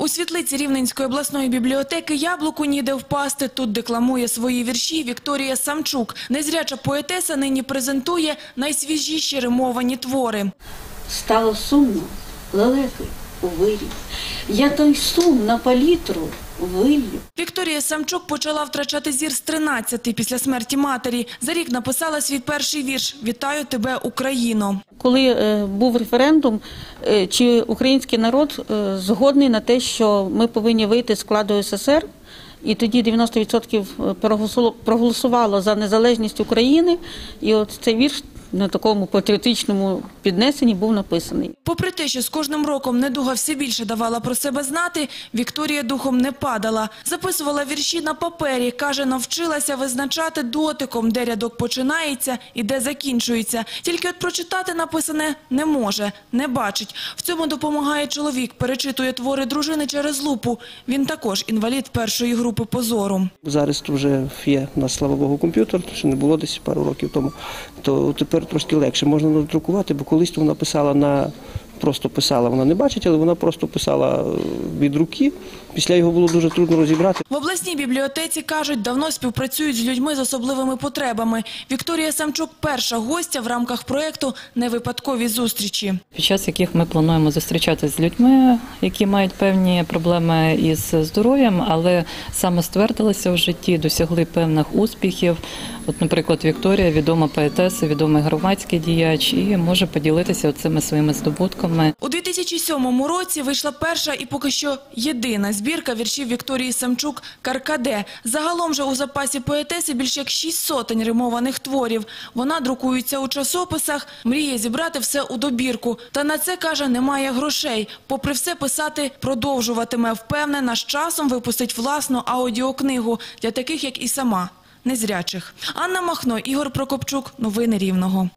У світлиці Рівненської обласної бібліотеки яблуку ніде впасти. Тут декламує свої вірші Вікторія Самчук. Незряча поетеса нині презентує найсвіжіші римовані твори. Стало сумно, лелеки у вирі. Я той сум на палітру вилью. Вікторія Самчук почала втрачати зір з 13 після смерті матері. За рік написала свій перший вірш «Вітаю тебе, Україно». Коли е, був референдум, е, чи український народ е, згодний на те, що ми повинні вийти з складу СССР, і тоді 90% проголосувало- проголосувало за незалежність України, і от цей вірш на такому патріотичному піднесенні був написаний. Попри те, що з кожним роком недуга все більше давала про себе знати, Вікторія духом не падала. Записувала вірші на папері. Каже, навчилася визначати дотиком, де рядок починається і де закінчується. Тільки от прочитати написане не може, не бачить. В цьому допомагає чоловік, перечитує твори дружини через лупу. Він також інвалід першої групи позору. Зараз вже є на слава Богу комп'ютер, що не було десь пару років тому. То тепер трошки легше. Можна надрукувати, бо колись вона писала на просто писала, вона не бачить, але вона просто писала е, від руки. Після його було дуже трудно розібрати. В обласній бібліотеці, кажуть, давно співпрацюють з людьми з особливими потребами. Вікторія Самчук – перша гостя в рамках проєкту «Невипадкові зустрічі». під час яких ми плануємо зустрічатися з людьми, які мають певні проблеми із здоров'ям, але саме ствердилися в житті, досягли певних успіхів. От, наприклад, Вікторія, відома поетеса, відомий громадський діяч, і може поділитися цими своїми здобутками. У 2007 році вийшла перша і поки що єдина збірка віршів Вікторії Самчук «Каркаде». Загалом же у запасі поетеси більш як шість сотень римованих творів. Вона друкується у часописах, мріє зібрати все у добірку. Та на це, каже, немає грошей. Попри все, писати продовжуватиме. Впевнена, з часом випустить власну аудіокнигу для таких, як і сама, незрячих. Анна Махно, Ігор Прокопчук. Новини Рівного.